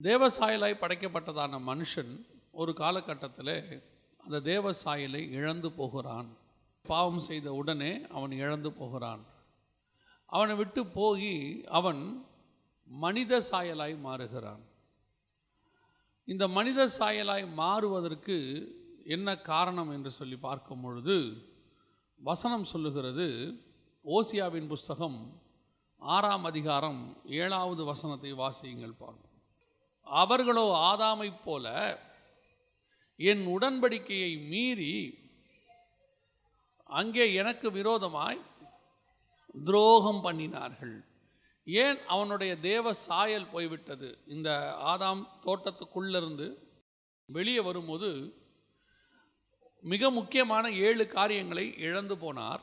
தேவசாயலாய் படைக்கப்பட்டதான மனுஷன் ஒரு காலகட்டத்தில் அந்த தேவசாயலை இழந்து போகிறான். பாவம் செய்த உடனே அவன் இழந்து போகிறான். அவனை விட்டு போய் அவன் மனித சாயலாய் மாறுகிறான். இந்த மனித சாயலாய் மாறுவதற்கு என்ன காரணம் என்று சொல்லி பார்க்கும் பொழுது வசனம் சொல்லுகிறது ஓசியாவின் புஸ்தகம் ஆறாம் அதிகாரம் ஏழாவது வசனத்தை வாசியுங்கள் பார்ப்போம் அவர்களோ ஆதாமைப் போல என் உடன்படிக்கையை மீறி அங்கே எனக்கு விரோதமாய் துரோகம் பண்ணினார்கள். ஏன் அவனுடைய தேவ சாயல் போய்விட்டது? இந்த ஆதாம் தோட்டத்துக்குள்ளிருந்து வெளியே வரும்போது மிக முக்கியமான ஏழு காரியங்களை இழந்து போனார்.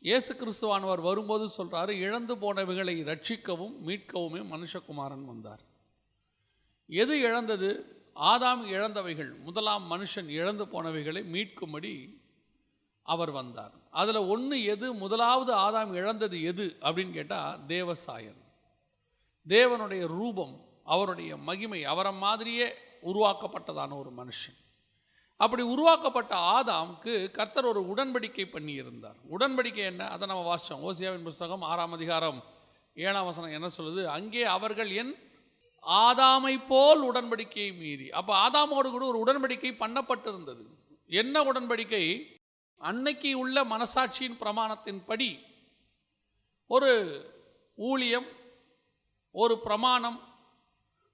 இயேசு கிறிஸ்துவானவர் வரும்போது சொல்கிறாரு இழந்து போனவைகளை ரட்சிக்கவும் மீட்கவுமே மனுஷகுமாரன் வந்தார். எது இழந்தது? ஆதாம் இழந்தவைகள் முதலாம் மனுஷன் இழந்து போனவைகளை மீட்கும்படி அவர் வந்தார். அதில் ஒன்று எது? முதலாவது ஆதாம் இழந்தது எது? அப்படின்னு கேட்டால் தேவசாயன். தேவனுடைய ரூபம் அவருடைய மகிமை அவரை மாதிரியே உருவாக்கப்பட்டதான ஒரு மனுஷன். அப்படி உருவாக்கப்பட்ட ஆதாம்க்கு கர்த்தர் ஒரு உடன்படிக்கை பண்ணியிருந்தார். உடன்படிக்கை என்ன? அதை நம்ம வாசித்தோம் ஓசியாவின் புஸ்தகம் ஆறாம் அதிகாரம் ஏழாம் வசனம் என்ன சொல்லுது? அங்கே அவர்கள் என் ஆதாமை போல் உடன்படிக்கையை மீறி. அப்போ ஆதாமோடு கூட ஒரு உடன்படிக்கை பண்ணப்பட்டிருந்தது. என்ன உடன்படிக்கை? அன்னைக்கு உள்ள மனசாட்சியின் பிரமாணத்தின்படி ஒரு ஊழியம் ஒரு பிரமாணம்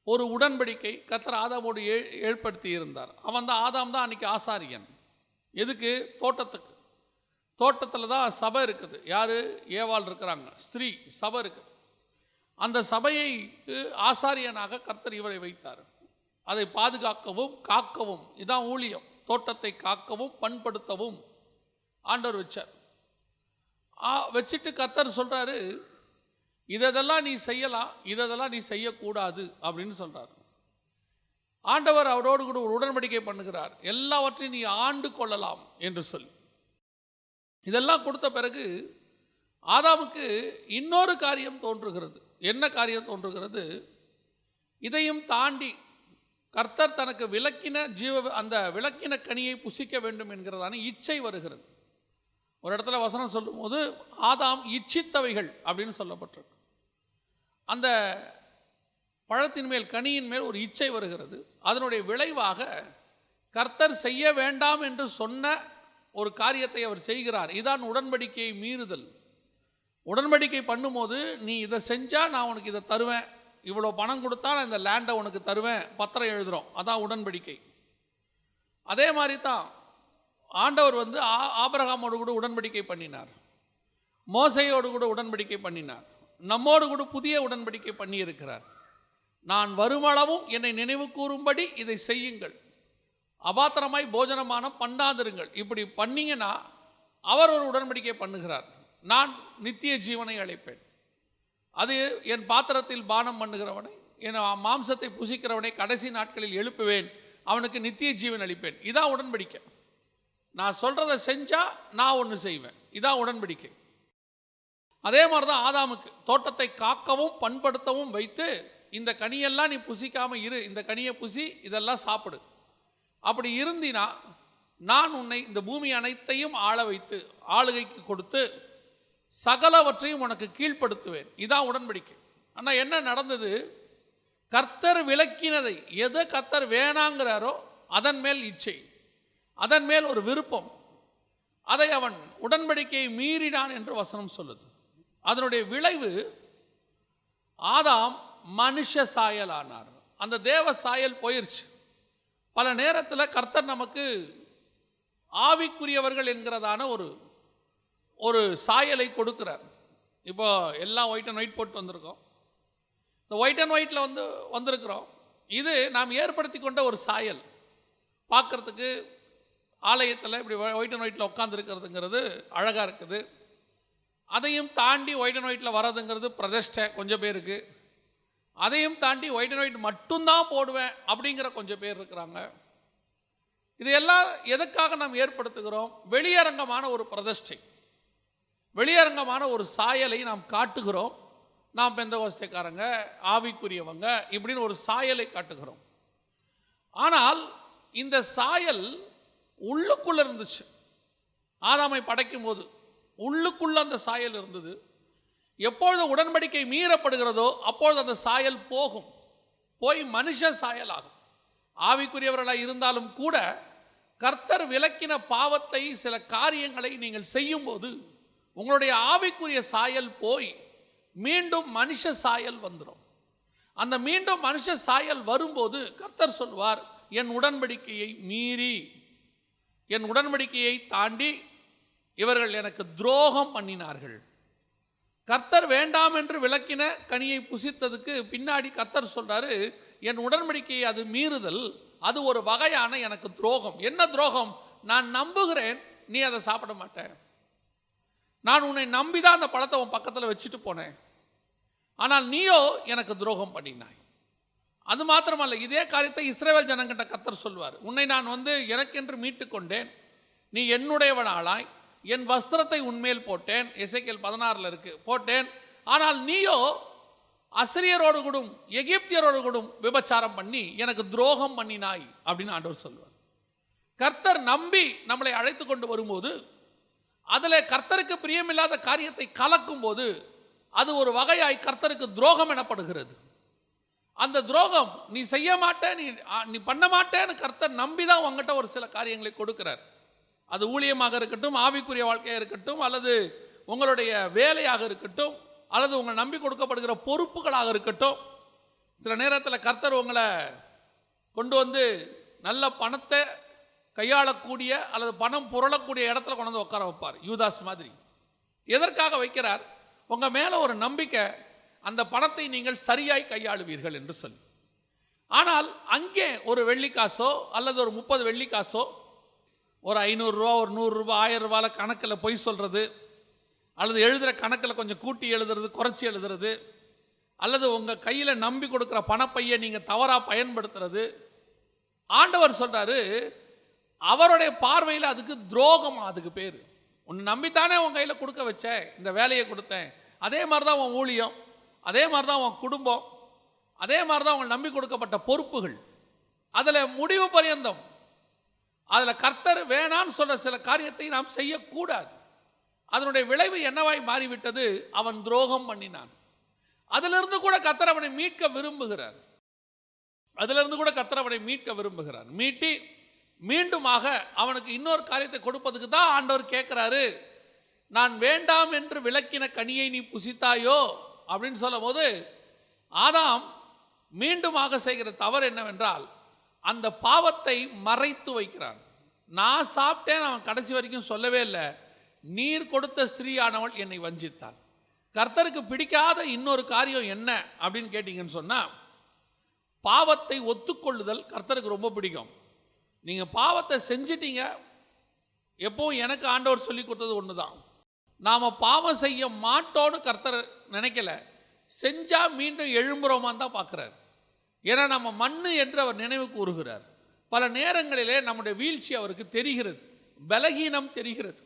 ஒரு உடன்படிக்கை கத்தர் ஆதாமோடு ஏ ஏற்படுத்தி இருந்தார் அவன் தான் ஆதாம் தான் அன்னைக்கு ஆசாரியன். எதுக்கு? தோட்டத்துக்கு. தோட்டத்தில் தான் சபை இருக்குது. யார்? ஏவாள் இருக்கிறாங்க. ஸ்திரீ சபை இருக்குது. அந்த சபையை ஆசாரியனாக கர்த்தர் இவரை வைத்தார். அதை பாதுகாக்கவும் காக்கவும். இதான் ஊழியம். தோட்டத்தை காக்கவும் பண்படுத்தவும் ஆண்டவர் வச்சார். வச்சுட்டு கர்த்தர் சொல்கிறாரு இதெல்லாம் நீ செய்யலாம் இதெல்லாம் நீ செய்யக்கூடாது அப்படின்னு சொல்கிறார் ஆண்டவர் அவரோடு கூட ஒரு உடன்படிக்கை பண்ணுகிறார். எல்லாவற்றையும் நீ ஆண்டு கொள்ளலாம் என்று சொல்லி. இதெல்லாம் கொடுத்த பிறகு ஆதாமுக்கு இன்னொரு காரியம் தோன்றுகிறது. என்ன காரியம் தோன்றுகிறது? இதையும் தாண்டி கர்த்தர் தனக்கு விளக்கின ஜீவ அந்த விளக்கின கனியை புசிக்க வேண்டும் என்கிறதான இச்சை வருகிறது. ஒரு இடத்துல வசனம் சொல்லும்போது ஆதாம் இச்சித்தவைகள் அப்படின்னு சொல்லப்பட்டிருக்கு. அந்த பழத்தின் மேல் கனியின் மேல் ஒரு இச்சை வருகிறது. அதனுடைய விளைவாக கர்த்தர் செய்ய வேண்டாம் என்று சொன்ன ஒரு காரியத்தை அவர் செய்கிறார். இதான் உடன்படிக்கையை மீறுதல். உடன்படிக்கை பண்ணும்போது நீ இதை செஞ்சால் நான் உனக்கு இதை தருவேன். இவ்வளோ பணம் கொடுத்தா நான் இந்த லேண்டை உனக்கு தருவேன். பத்திரம் எழுதுகிறோம் அதான் உடன்படிக்கை. அதே மாதிரி தான் ஆண்டவர் வந்து ஆ- ஆபரகாமோடு கூட உடன்படிக்கை பண்ணினார். மோசையோடு கூட உடன்படிக்கை பண்ணினார். நம்மோடு கூட புதிய உடன்படிக்கை பண்ணியிருக்கிறார். நான் வருமளவும் என்னை நினைவு கூறும்படி இதை செய்யுங்கள். அபாத்திரமாய் போஜனமான பண்ணாதிருங்கள். இப்படி பண்ணீங்கன்னா அவர் ஒரு உடன்படிக்கை பண்ணுகிறார். நான் நித்திய ஜீவனை அழைப்பேன் அது என் பாத்திரத்தில் பானம் பண்ணுகிறவனை என் மாம்சத்தை புசிக்கிறவனை கடைசி நாட்களில் எழுப்புவேன். அவனுக்கு நித்திய ஜீவன் அளிப்பேன். இதான் உடன்படிக்கை. நான் சொல்கிறத செஞ்சால் நான் ஒன்று செய்வேன். இதான் உடன்படிக்கை. அதே மாதிரி தான் ஆதாமுக்கு. தோட்டத்தை காக்கவும் பண்படுத்தவும் வைத்து இந்த கனியெல்லாம் நீ புசிக்காமல் இரு. இந்த கனியை புசி இதெல்லாம் சாப்பிடு. அப்படி இருந்தினா நான் உன்னை இந்த பூமி அனைத்தையும் ஆள வைத்து ஆளுகைக்கு கொடுத்து சகலவற்றையும் உனக்கு கீழ்ப்படுத்துவேன். இதான் உடன்படிக்கை. ஆனால் என்ன நடந்தது? கர்த்தர் விளக்கினதை எதை கர்த்தர் வேணாங்கிறாரோ அதன் மேல் இச்சை. அதன் மேல் ஒரு விருப்பம். அதை அவன் உடன்படிக்கையை மீறினான் என்று வசனம் சொல்லுது. அதனுடைய விளைவு ஆதாம் மனுஷ சாயல் ஆனார் அந்த தேவ சாயல் போயிருச்சு. பல நேரத்தில் கர்த்தர் நமக்கு ஆவிக்குரியவர்கள் என்கிறதான ஒரு ஒரு சாயலை கொடுக்குறார். இப்போ எல்லாம் ஒயிட் அண்ட் ஒயிட் போட்டு வந்திருக்கோம். இந்த ஒயிட் அண்ட் ஒயிட்டில் வந்து வந்திருக்கிறோம். இது நாம் ஏற்படுத்தி கொண்ட ஒரு சாயல். பார்க்குறதுக்கு ஆலயத்தில் இப்படி ஒயிட் அண்ட் ஒயிட்டில் உட்காந்துருக்கிறதுங்கிறது அழகாக இருக்குது. அதையும் தாண்டி ஒயிட் அண்ட் ஒயிட்டில் வர்றதுங்கிறது பிரதிஷ்டை கொஞ்சம் பேருக்கு. அதையும் தாண்டி ஒயிட் அண்ட் ஒயிட் மட்டும்தான் போடுவேன் அப்படிங்கிற கொஞ்சம் பேர் இருக்கிறாங்க. இதையெல்லாம் எதுக்காக நாம் ஏற்படுத்துகிறோம்? வெளியரங்கமான ஒரு பிரதிஷ்டை. வெளியரங்கமான ஒரு சாயலை நாம் காட்டுகிறோம். நாம் பெந்தகோஸ்தைக்காரங்க ஆவிக்குரியவங்க இப்படின்னு ஒரு சாயலை காட்டுகிறோம். ஆனால் இந்த சாயல் உள்ளுக்குள்ளே இருந்துச்சு. ஆதாமை படைக்கும் போது உள்ளுக்குள்ள அந்த சாயல் இருந்தது. எப்பொழுது உடன்படிக்கை மீறப்படுகிறதோ அப்பொழுது அந்த சாயல் போகும். போய் மனுஷ சாயல் ஆகும் ஆவிக்குரியவர்களாக இருந்தாலும் கூட கர்த்தர் விலக்கின பாவத்தை சில காரியங்களை நீங்கள் செய்யும்போது உங்களுடைய ஆவிக்குரிய சாயல் போய் மீண்டும் மனுஷ சாயல் வந்துடும். அந்த மீண்டும் மனுஷ சாயல் வரும்போது கர்த்தர் சொல்வார் என் உடன்படிக்கையை மீறி என் உடன்படிக்கையை தாண்டி இவர்கள் எனக்கு துரோகம் பண்ணினார்கள். கர்த்தர் வேண்டாம் என்று விளக்கின கனியை புசித்ததுக்கு பின்னாடி கர்த்தர் சொல்றாரு என் உடன்படிக்கையை அது மீறுதல் அது ஒரு வகையான எனக்கு துரோகம். என்ன துரோகம்? நான் நம்புகிறேன் நீ அதை சாப்பிட மாட்ட. நான் உன்னை நம்பி தான் அந்த பழத்தை உன் பக்கத்தில் வச்சுட்டு போனேன். ஆனால் நீயோ எனக்கு துரோகம் பண்ணினாய். அது மாத்திரமல்ல இதே காரியத்தை இஸ்ரேல் ஜனங்கிட்ட கர்த்தர் சொல்வார். உன்னை நான் வந்து எனக்கென்று மீட்டு கொண்டேன். நீ என்னுடையவனாளாய். என் வஸ்திரத்தை உன்மேல் போட்டேன். இசைக்கல் பதினாறில் இருக்கு. போட்டேன். ஆனால் நீயோ அசிரியரோடு கூடும் எகிப்தியரோடு கூடும் விபச்சாரம் பண்ணி எனக்கு துரோகம் பண்ணினாய். அப்படின்னு ஆண்டவர் சொல்வார். கர்த்தர் நம்பி நம்மளை அழைத்து கொண்டு வரும்போது அதில் கர்த்தருக்கு பிரியமில்லாத காரியத்தை கலக்கும் போது அது ஒரு வகையாய் கர்த்தருக்கு துரோகம் எனப்படுகிறது. அந்த துரோகம் நீ செய்ய மாட்டே நீ நீ பண்ண மாட்டேன்னு கர்த்தர் நம்பி தான் உங்ககிட்ட ஒரு சில காரியங்களை கொடுக்கிறார். அது ஊழியமாக இருக்கட்டும் ஆவிக்குரிய வாழ்க்கையாக இருக்கட்டும் அல்லது உங்களுடைய வேலையாக இருக்கட்டும் அல்லது உங்களை நம்பி கொடுக்கப்படுகிற பொறுப்புகளாக இருக்கட்டும். சில நேரத்தில் கர்த்தர் உங்களை கொண்டு வந்து நல்ல பணத்தை கையாளக்கூடிய அல்லது பணம் புரளக்கூடிய இடத்துல கொண்டு வந்து உட்கார வைப்பார். யூதாஸ் மாதிரி. எதற்காக வைக்கிறார்? உங்கள் மேலே ஒரு நம்பிக்கை அந்த பணத்தை நீங்கள் சரியாய் கையாளுவீர்கள் என்று சொல்லி. ஆனால் அங்கே ஒரு வெள்ளிக்காசோ அல்லது ஒரு முப்பது வெள்ளிக்காசோ ஒரு ஐநூறுரூவா ஒரு நூறுரூவா ஆயிரம் ரூபாயில் கணக்கில் பொய் சொல்கிறது அல்லது எழுதுகிற கணக்கில் கொஞ்சம் கூட்டி எழுதுறது குறைச்சி எழுதுறது அல்லது உங்கள் கையில் நம்பி கொடுக்குற பணப்பையை நீங்கள் தவறாக பயன்படுத்துறது. ஆண்டவர் சொல்கிறாரு அவருடைய பார்வையில் அதுக்கு துரோகம் அதுக்கு பேர். உன்னை நம்பித்தானே உன் கையில் கொடுக்க வச்சேன் இந்த வேலையை கொடுத்தேன். அதே மாதிரி தான் உன் ஊழியம் அதே மாதிரி தான் உன் குடும்பம் அதே மாதிரி தான் உங்கள் நம்பி கொடுக்கப்பட்ட பொறுப்புகள். அதில் முடிவு பரியந்தம். அதில் கர்த்தர் வேணான்னு சொல்கிற சில காரியத்தை நாம் செய்யக்கூடாது. அதனுடைய விளைவு என்னவாய் மாறிவிட்டது? அவன் துரோகம் பண்ணினான். அதிலிருந்து கூட கத்தர் அவனை மீட்க விரும்புகிறார். அதிலிருந்து கூட கத்தர் அவனை மீட்க விரும்புகிறார். மீட்டி மீண்டுமாக அவனுக்கு இன்னொரு காரியத்தை கொடுப்பதுக்கு தான் ஆண்டவர் கேட்குறாரு. நான் வேண்டாம் என்று விளக்கின கனியை நீ புசித்தாயோ? அப்படின்னு சொல்லும் போது ஆதாம் மீண்டுமாக செய்கிற தவறு என்னவென்றால் அந்த பாவத்தை மறைத்து வைக்கிறான். நான் சாப்பிட்டேன் அவன் கடைசி வரைக்கும் சொல்லவே இல்லை. நீர் கொடுத்த ஸ்திரீயானவள் என்னை வஞ்சித்தாள். கர்த்தருக்கு பிடிக்காத இன்னொரு காரியம் என்ன அப்படின்னு கேட்டிங்கன்னு சொன்னால் பாவத்தை ஒத்துக்கொள்ளுதல் கர்த்தருக்கு ரொம்ப பிடிக்கும். நீங்கள் பாவத்தை செஞ்சிட்டீங்க. எப்போவும் எனக்கு ஆண்டவர் சொல்லி கொடுத்தது ஒன்று தான் நாம் பாவம் செய்ய மாட்டோன்னு கர்த்தர் நினைக்கல. செஞ்சால் மீண்டும் எழும்புறோமான்னு தான் பார்க்குறாரு ஏன்னா நம்ம மண்ணு என்று அவர் நினைவு கூறுகிறார். பல நேரங்களிலே நம்முடைய வீழ்ச்சி அவருக்கு தெரிகிறது. பலகீனம் தெரிகிறது.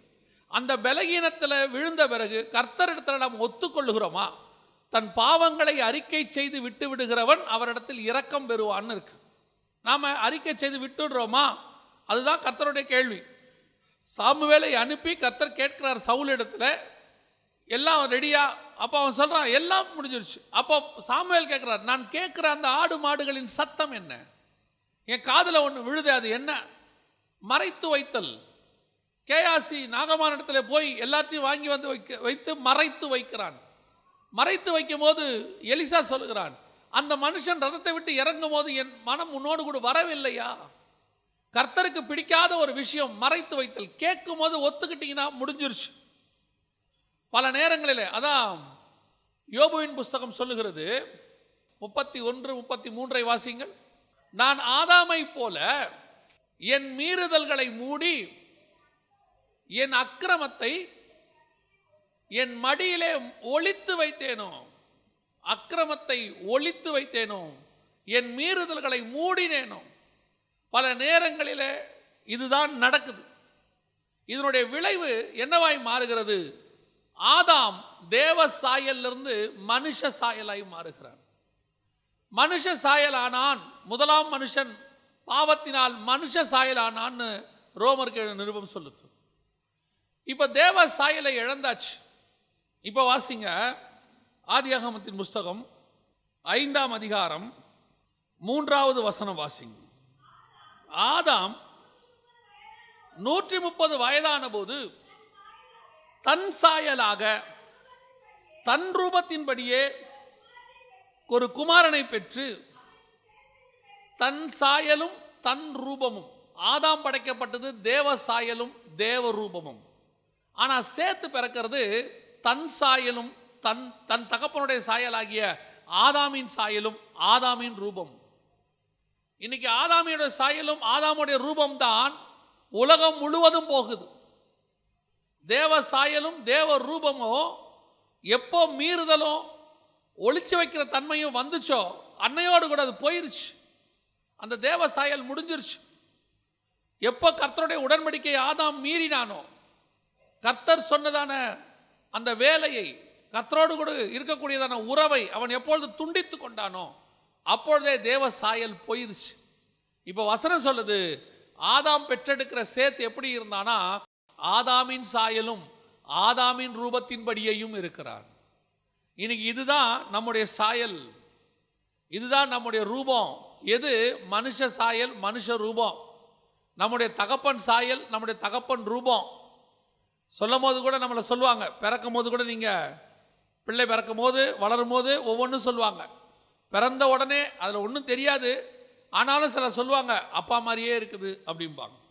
அந்த பலகீனத்தில் விழுந்த பிறகு கர்த்தரிடத்தில் நாம் ஒத்துக்கொள்ளுகிறோமா? தன் பாவங்களை அறிக்கை செய்து விட்டு விடுகிறவன் அவரிடத்தில் இரக்கம் பெறுவான்னு இருக்கு. நாம் அறிக்கை செய்து விட்டுடுறோமா? அதுதான் கர்த்தருடைய கேள்வி. சாமுவேலை அனுப்பி கர்த்தர் கேட்கிறார் சவுல் இடத்துல. எல்லாம் ரெடியா? அப்போ அவன் சொல்கிறான் எல்லாம் முடிஞ்சிருச்சு. அப்போ சாமுவேல் கேட்குறார் நான் கேட்குற அந்த ஆடு மாடுகளின் சத்தம் என்ன? என் காதில் ஒன்று விழுது அது என்ன? மறைத்து வைத்தல். கேஆசி நாகமான இடத்துல போய் எல்லாத்தையும் வாங்கி வந்து வைக்க வைத்து மறைத்து வைக்கிறான். மறைத்து வைக்கும் போது எலிசா சொல்லுகிறான் அந்த மனுஷன் ரதத்தை விட்டு இறங்கும் போது என் மனம் உன்னோடு கூட வரவில்லையா? கர்த்தருக்கு பிடிக்காத ஒரு விஷயம் மறைத்து வைத்தல். கேட்கும் போது ஒத்துக்கிட்டீங்கன்னா முடிஞ்சிருச்சு. பல நேரங்களில் அதான் யோபுவின் புஸ்தகம் சொல்லுகிறது. முப்பத்தி ஒன்று முப்பத்தி மூன்றை வாசிங்கள் நான் ஆதாமை போல என் மீறுதல்களை மூடி என் அக்கிரமத்தை என் மடியிலே ஒளித்து வைத்தேனோ? அக்கிரமத்தை ஒழித்து வைத்தேனோ என் மீறுதல்களை மூடினேனோ பல நேரங்களில் இதுதான் நடக்குது. இதனுடைய விளைவு என்னவாய் மாறுகிறது? ஆதாம் தேவ சாயலிருந்து மனுஷ சாயலாய் மாறுகிறான். மனுஷ சாயலானான் முதலாம் மனுஷன் பாவத்தினால் மனுஷ சாயலானான்னு ரோமருக்கு நிருபம் சொல்லுது. இப்போ தேவ சாயலை இழந்தாச்சு. இப்போ வாசிங்க. ஆதியாகமத்தின் புஸ்தகம் ஐந்தாம் அதிகாரம் மூன்றாவது வசனம் வாசிங்க. ஆதாம் நூற்றி முப்பது வயதான போது தன் சாயலாக தன் ரூபத்தின்படியே ஒரு குமாரனை பெற்று தன் சாயலும் தன் ரூபமும் ஆதாம் படைக்கப்பட்டது தேவ சாயலும் தேவ ரூபமும். ஆனால் சேர்த்து பிறக்கிறது தன் சாயலும் தன் தன் தகப்பனுடைய சாயலாகிய ஆதாமின் சாயலும் ஆதாமின் ரூபம். இன்னைக்கு ஆதாமியோட சாயலும் ஆதாமுடைய ரூபம் தான் உலகம் முழுவதும் போகுது. தேவ சாயலும் தேவ ரூபமோ எப்போ மீறுதலும் ஒளிச்சு வைக்கிற தன்மையும் வந்துச்சோ அன்னையோடு கூட அது போயிருச்சு. அந்த தேவ சாயல் முடிஞ்சிருச்சு. எப்போ கர்த்தருடைய உடன்படிக்கை ஆதாம் மீறினானோ கர்த்தர் சொன்னதான அந்த வேலையை கத்தரோடு கூட இருக்கக்கூடியதான உறவை அவன் எப்பொழுது துண்டித்து கொண்டானோ அப்பொழுதே தேவ சாயல் போயிருச்சு. இப்போ வசனம் சொல்லுது ஆதாம் பெற்றெடுக்கிற சேத் எப்படி இருந்தானா ஆதாமின் சாயலும் ஆதாமின் ரூபத்தின்படியையும் இருக்கிறான். இன்னைக்கு இதுதான் நம்முடைய சாயல். இதுதான் நம்முடைய ரூபம். எது? மனுஷ சாயல் மனுஷ ரூபம். நம்முடைய தகப்பன் சாயல் நம்முடைய தகப்பன் ரூபம். சொல்லும் போது கூட நம்மளை சொல்லுவாங்க பிறக்கும் போது கூட நீங்கள் பிள்ளை பிறக்கும் போது வளரும் போது ஒவ்வொன்றும் சொல்லுவாங்க. பிறந்த உடனே அதில் ஒன்றும் தெரியாது. ஆனாலும் சில சொல்லுவாங்க அப்பா மாதிரியே இருக்குது அப்படிம்பாங்க.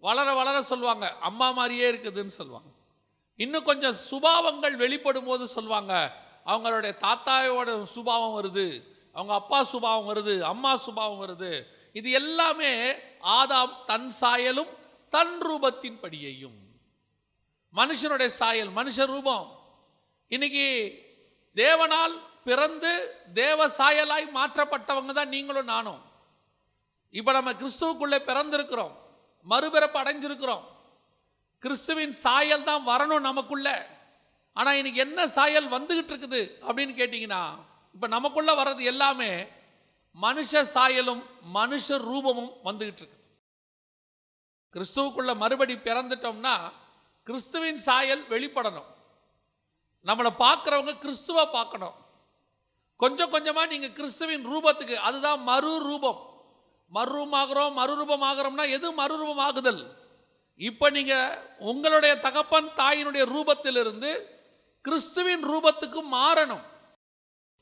வளர வளர சொல்லுவாங்க அம்மா மாதிரியே இருக்குதுன்னு சொல்லுவாங்க. இன்னும் கொஞ்சம் சுபாவங்கள் வெளிப்படும் போது சொல்லுவாங்க அவங்களுடைய தாத்தாவோட சுபாவம் வருது அவங்க அப்பா சுபாவம் வருது அம்மா சுபாவம் வருது. இது எல்லாமே ஆதாம் தன் சாயலும் தன் ரூபத்தின் படியையும். மனுஷனுடைய சாயல் மனுஷ ரூபம். இன்னைக்கு தேவனால் பிறந்து தேவ சாயலாய் மாற்றப்பட்டவங்க தான் நீங்களும் நானும். இப்போ நம்ம கிறிஸ்துவுக்குள்ளே பிறந்திருக்கிறோம். மறுபிறப்பு அடைஞ்சிருக்கிறோம். கிறிஸ்துவின் சாயல் தான் வரணும் நமக்குள்ள. ஆனால் இன்னைக்கு என்ன சாயல் வந்துகிட்டு இருக்குது அப்படின்னு கேட்டிங்கன்னா இப்போ நமக்குள்ள வர்றது எல்லாமே மனுஷ சாயலும் மனுஷ ரூபமும் வந்துகிட்டு இருக்குது. கிறிஸ்துவுக்குள்ள மறுபடி பிறந்துட்டோம்னா கிறிஸ்துவின் சாயல் வெளிப்படணும். நம்மளை பார்க்குறவங்க கிறிஸ்துவை பார்க்கணும். கொஞ்சம் கொஞ்சமாக நீங்கள் கிறிஸ்துவின் ரூபத்துக்கு அதுதான் மறு ரூபம். மறுரூபமாகிறோம் மறுரூபம் ஆகிறோம்னா எது மறுரூபம் ஆகுதல் இப்போ நீங்கள் உங்களுடைய தகப்பன் தாயினுடைய ரூபத்திலிருந்து கிறிஸ்துவின் ரூபத்துக்கு மாறணும்.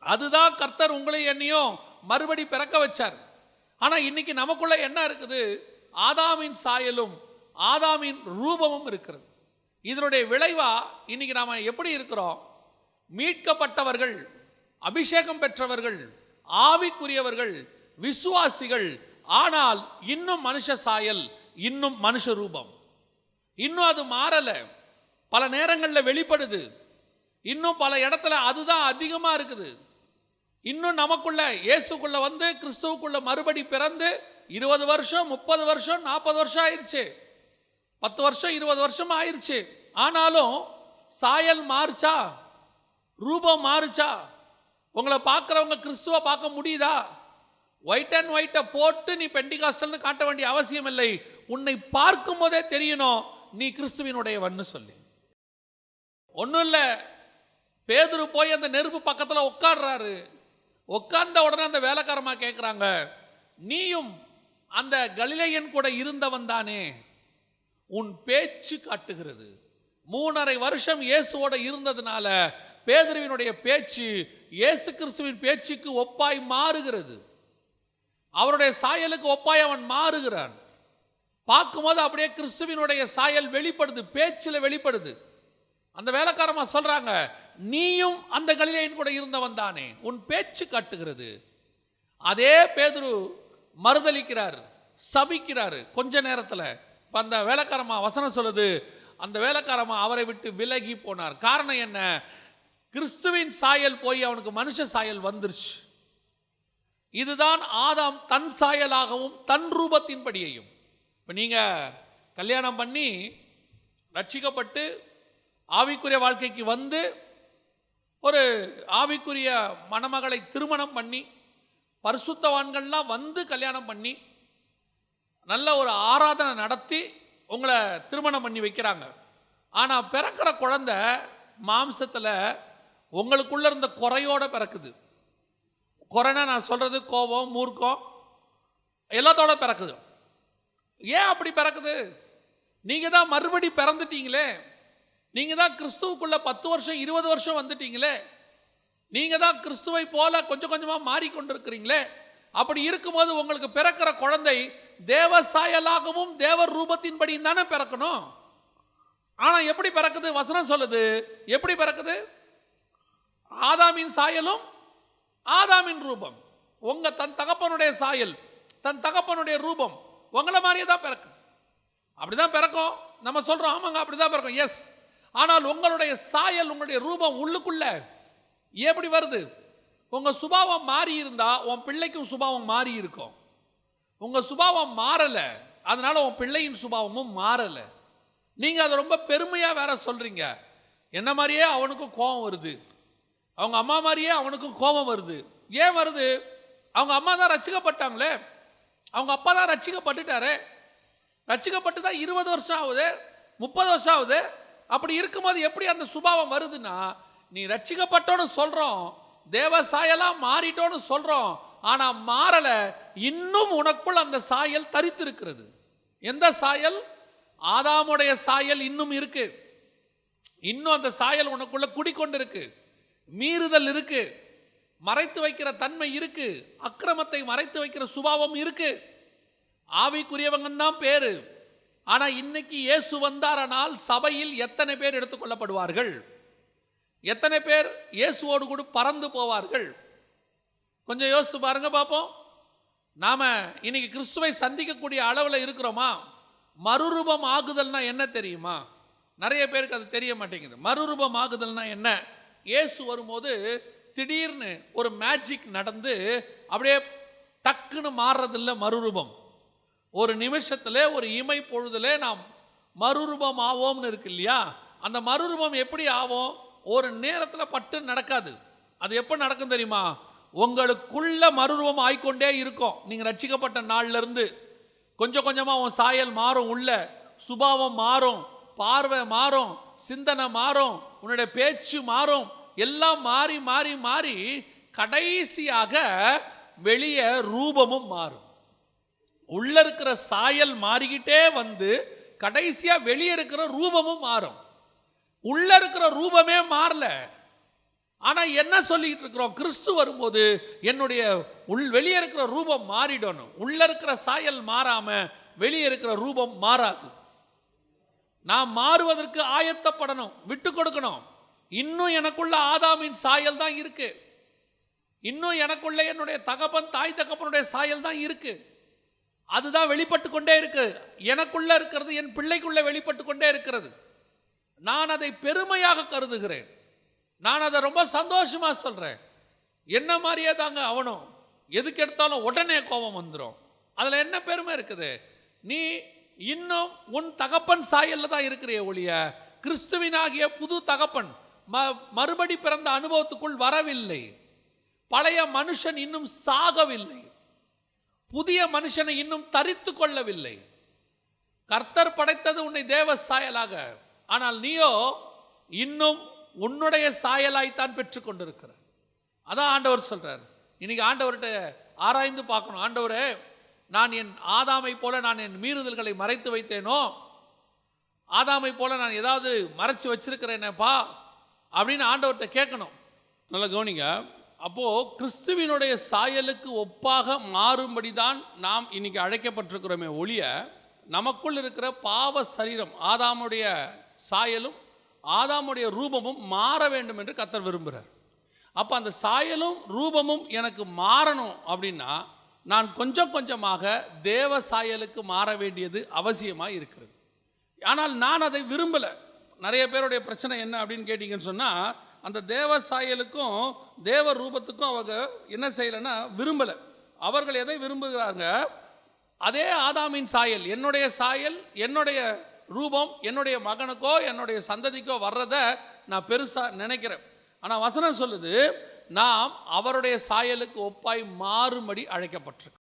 அதுதான் கர்த்தர் உங்களை என்னையும் மறுபடி பிறக்க வச்சார். ஆனால் இன்னைக்கு நமக்குள்ள என்ன இருக்குது? ஆதாமின் சாயலும் ஆதாமின் ரூபமும் இருக்கிறது. இதனுடைய விளைவா இன்னைக்கு நாம் எப்படி இருக்கிறோம்? மீட்கப்பட்டவர்கள் அபிஷேகம் பெற்றவர்கள் ஆவிக்குரியவர்கள் விசுவாசிகள் ஆனால் இன்னும் மனுஷ சாயல் இன்னும் மனுஷ ரூபம். இன்னும் அது மாறலை. பல நேரங்களில் வெளிப்படுது. இன்னும் பல இடத்துல அதுதான் அதிகமாக இருக்குது. இன்னும் நமக்குள்ள இயேசுக்குள்ள வந்து கிறிஸ்துவுக்குள்ள மறுபடி பிறந்து இருபது வருஷம் முப்பது வருஷம் நாற்பது வருஷம் ஆயிருச்சு பத்து வருஷம் இருபது வருஷம் ஆயிடுச்சு ஆனாலும் சாயல் மாறுச்சா? ரூபம் மாறுச்சா? உங்களை பார்க்குறவங்க கிறிஸ்துவ பார்க்க முடியுதா? ஒயிட் அண்ட் ஒயிட்டை போட்டு நீ பெண்டிகாஸ்டல்னு காட்ட வேண்டிய அவசியம் இல்லை. உன்னை பார்க்கும் போதே தெரியணும் நீ கிறிஸ்துவினுடையவன்னு சொல்லி. ஒன்றும் இல்லை. பேதுரு போய் அந்த நெருப்பு பக்கத்தில் உட்காடுறாரு உட்கார்ந்த உடனே அந்த வேலைக்காரமா கேட்குறாங்க நீயும் அந்த கலிலையன் கூட இருந்தவன் தானே? உன் பேச்சு காட்டுகிறது. மூணரை வருஷம் இயேசுவோட இருந்ததுனால பேதுருவினுடைய பேச்சு இயேசு கிறிஸ்துவின் பேச்சுக்கு ஒப்பாய் மாறுகிறது. அவருடைய சாயலுக்கு ஒப்பாய் அவன் மாறுகிறான். பார்க்கும்போது அப்படியே கிறிஸ்துவினுடைய சாயல் வெளிப்படுது பேச்சில் வெளிப்படுது. அந்த வேலைக்காரமா சொல்றாங்க நீயும் அந்த கலிலேயன் கூட இருந்தவன் தானே. உன் பேச்சு காட்டுகிறது. அதே பேதுரு மறுதலிக்கிறார் சபிக்கிறாரு கொஞ்ச நேரத்தில். அந்த வேலைக்காரமா வசனம் சொல்லுது அந்த வேலைக்காரமா அவரை விட்டு விலகி போனார். காரணம் என்ன? கிறிஸ்துவின் சாயல் போய் அவனுக்கு மனுஷ சாயல் வந்துருச்சு. இதுதான் ஆதாம் தன் சாயலாகவும் தன் ரூபத்தின் படியையும் இப்போ நீங்கள் கல்யாணம் பண்ணி ரட்சிக்கப்பட்டு ஆவிக்குரிய வாழ்க்கைக்கு வந்து ஒரு ஆவிக்குரிய மணமகளை திருமணம் பண்ணி பரிசுத்தவான்கள்லாம் வந்து கல்யாணம் பண்ணி நல்ல ஒரு ஆராதனை நடத்தி உங்களை திருமணம் பண்ணி வைக்கிறாங்க. ஆனால் பிறக்கிற குழந்த மாம்சத்தில் உங்களுக்குள்ளே இருந்த குறையோடு பிறக்குது. குறைனா நான் சொல்கிறது கோபம் மூர்க்கம் எல்லாத்தோட பிறக்குது. ஏன் அப்படி பிறக்குது? நீங்கள் தான் மறுபடி பிறந்துட்டீங்களே. நீங்கள் தான் கிறிஸ்துவுக்குள்ளே பத்து வருஷம் இருபது வருஷம் வந்துட்டீங்களே. நீங்கள் தான் கிறிஸ்துவை போல கொஞ்சம் கொஞ்சமாக மாறிக்கொண்டிருக்கிறீங்களே. அப்படி இருக்கும்போது உங்களுக்கு பிறக்கிற குழந்தை தேவ சாயலாகவும் தேவ ரூபத்தின்படி தானே பிறக்கணும். ஆனால் எப்படி பிறக்குது? வசனம் சொல்லுது. எப்படி பிறக்குது? ஆதாமின் சாயலும் ஆதாமின் ரூபம். உங்க தன் தகப்பனுடைய சாயல் தன் தகப்பனுடைய ரூபம் உங்களை மாதிரியே தான் பிறக்குது. அப்படிதான் பிறக்கும். நம்ம சொல்றோம் ஆமாங்க அப்படிதான் பிறக்கும். எஸ் ஆனால் உங்களுடைய சாயல் உங்களுடைய ரூபம் உள்ளுக்குள்ள எப்படி வருது? உங்கள் சுபாவம் மாறி இருந்தால் உன் பிள்ளைக்கும் சுபாவம் மாறி இருக்கும். உங்கள் சுபாவம் மாறலை அதனால் உன் பிள்ளையின் சுபாவமும் மாறலை. நீங்கள் அதை ரொம்ப பெருமையாக வேற சொல்கிறீங்க என்ன மாதிரியே அவனுக்கும் கோபம் வருது. அவங்க அம்மா மாதிரியே அவனுக்கும் கோபம் வருது. ஏன் வருது? அவங்க அம்மா தான் ரச்சிக்கப்பட்டாங்களே அவங்க அப்பா தான் ரட்சிக்கப்பட்டுட்டாரு ரசிக்கப்பட்டு தான் இருபது வருஷம் ஆகுது முப்பது வருஷம் ஆகுது. அப்படி இருக்கும்போது எப்படி அந்த சுபாவம் வருதுன்னா நீ ரட்சிக்கப்பட்டோன்னு சொல்கிறோம் தேவ மாறிட்டோன்னு சொல்கிறோம் ஆனால் மாறலை இன்னும் உனக்குள் அந்த சாயல் தரித்திருக்கிறது. எந்த சாயல்? ஆதாமுடைய சாயல் இன்னும் இருக்கு. இன்னும் அந்த சாயல் உனக்குள்ள குடிக்கொண்டிருக்கு. மீறுதல் இருக்கு. மறைத்து வைக்கிற தன்மை இருக்கு. அக்கிரமத்தை மறைத்து வைக்கிற சுபாவம் இருக்கு. ஆவிக்குரியவங்க தான் பேரு. ஆனா இன்னைக்கு இயேசு வந்தாரனால் சபையில் எத்தனை பேர் எடுத்துக்கொள்ளப்படுவார்கள்? எத்தனை பேர் இயேசுவோடு கூட பறந்து போவார்கள்? கொஞ்சம் யோசிச்சு பாருங்க பார்ப்போம் நாம் இன்னைக்கு கிறிஸ்துவை சந்திக்கக்கூடிய அளவில் இருக்கிறோமா? மறுரூபம் ஆகுதல்னா என்ன தெரியுமா? நிறைய பேருக்கு அது தெரிய மாட்டேங்குது. மறுரூபம் ஆகுதல்னா என்ன? இயேசு வரும்போது திடீர்னு ஒரு மேஜிக் நடந்து அப்படியே டக்குன்னு மாறுறதில்ல மறுரூபம். ஒரு நிமிஷத்தில் ஒரு இமை பொழுதுல நாம் மறுரூபம் ஆவோம்னு இருக்கு இல்லையா? அந்த மறுரூபம் எப்படி ஆகும்? ஒரு நேரத்தில் பட்டு நடக்காது. அது எப்போ நடக்கும் தெரியுமா? உங்களுக்குள்ள மறுரூபம் ஆய்கொண்டே இருக்கும். நீங்கள் ரட்சிக்கப்பட்ட நாள்லேருந்து கொஞ்சம் கொஞ்சமாக உன் சாயல் மாறும் உள்ள சுபாவம் மாறும் பார்வை மாறும் சிந்தனை மாறும் உன்னுடைய பேச்சு மாறும் எல்லாம் மாறி மாறி மாறி கடைசியாக வெளியே ரூபமும் மாறும். உள்ள இருக்கிற சாயல் மாறிக்கிட்டே வந்து கடைசியாக வெளியே இருக்கிற ரூபமும் மாறும். உள்ள இருக்கிற ரூபமே மாறல. ஆனால் என்ன சொல்லிக்கிட்டு இருக்கிறோம்? கிறிஸ்து வரும்போது என்னுடைய உள் வெளியே இருக்கிற ரூபம் மாறிடணும். உள்ள இருக்கிற சாயல் மாறாமல் வெளியே இருக்கிற ரூபம் மாறாது. நான் மாறுவதற்கு ஆயத்தப்படணும் விட்டு கொடுக்கணும். இன்னும் எனக்குள்ள ஆதாமின் சாயல் தான் இருக்கு. இன்னும் எனக்குள்ள என்னுடைய தகப்பன் தாய் தகப்பனுடைய சாயல் தான் இருக்கு. அதுதான் வெளிப்பட்டு கொண்டே இருக்கு. எனக்குள்ள இருக்கிறது என் பிள்ளைக்குள்ள வெளிப்பட்டு கொண்டே இருக்கிறது. நான் அதை பெருமையாக கருதுகிறேன். நான் அதை ரொம்ப சந்தோஷமாக சொல்கிறேன் என்ன மாதிரியே தாங்க அவனும் எதுக்கு எடுத்தாலும் உடனே கோபம் வந்துடும் அதில் என்ன பெருமை இருக்குது? நீ இன்னும் உன் தகப்பன் சாயல்ல தான் இருக்கிறிய ஒழிய கிறிஸ்துவினாகிய புது தகப்பன் ம- மறுபடி பிறந்த அனுபவத்துக்குள் வரவில்லை. பழைய மனுஷன் இன்னும் சாகவில்லை. புதிய மனுஷனை இன்னும் தரித்து கொள்ளவில்லை. கர்த்தர் படைத்தது உன்னை தேவ சாயலாக. ஆனால் நீயோ இன்னும் உன்னுடைய சாயலாய்த்தான் பெற்றுக்கொண்டிருக்கிற அதான் ஆண்டவர் சொல்கிறார் இன்னைக்கு ஆண்டவர்கிட்ட ஆராய்ந்து பார்க்கணும். ஆண்டவரே நான் என் ஆதாமை போல நான் என் மீறுதல்களை மறைத்து வைத்தேனோ? ஆதாமை போல நான் ஏதாவது மறைச்சு வச்சிருக்கிறேனேப்பா? அப்படின்னு ஆண்டவர்கிட்ட கேட்கணும். நல்லா கவனிங்க. அப்போது கிறிஸ்துவினுடைய சாயலுக்கு ஒப்பாக மாறும்படி தான் நாம் இன்னைக்கு அழைக்கப்பட்டிருக்கிறோமே ஒழிய நமக்குள் இருக்கிற பாவ சரீரம் ஆதாமுடைய சாயலும் ஆதாமுடைய ரூபமும் மாற வேண்டும் என்று கத்தர் விரும்புகிறார் அப்போ அந்த சாயலும் ரூபமும் எனக்கு மாறணும் அப்படின்னா நான் கொஞ்சம் கொஞ்சமாக தேவ சாயலுக்கு மாற வேண்டியது அவசியமாக இருக்கிறது. ஆனால் நான் அதை விரும்பலை. நிறைய பேருடைய பிரச்சனை என்ன அப்படின்னு கேட்டிங்கன்னு சொன்னால் அந்த தேவ சாயலுக்கும் தேவ ரூபத்துக்கும் அவங்க என்ன செய்யலைன்னா விரும்பலை. அவர்கள் எதை விரும்புகிறாங்க? அதே ஆதாமின் சாயல் என்னுடைய சாயல் என்னுடைய ரூபம் என்னுடைய மகனுக்கோ என்னுடைய சந்ததிக்கோ வர்றத நான் பெருசாக நினைக்கிறேன். ஆனால் வசனம் சொல்லுது நாம் அவருடைய சாயலுக்கு ஒப்பாய் மாறும்படி அழைக்கப்பட்டிருக்கிறோம்.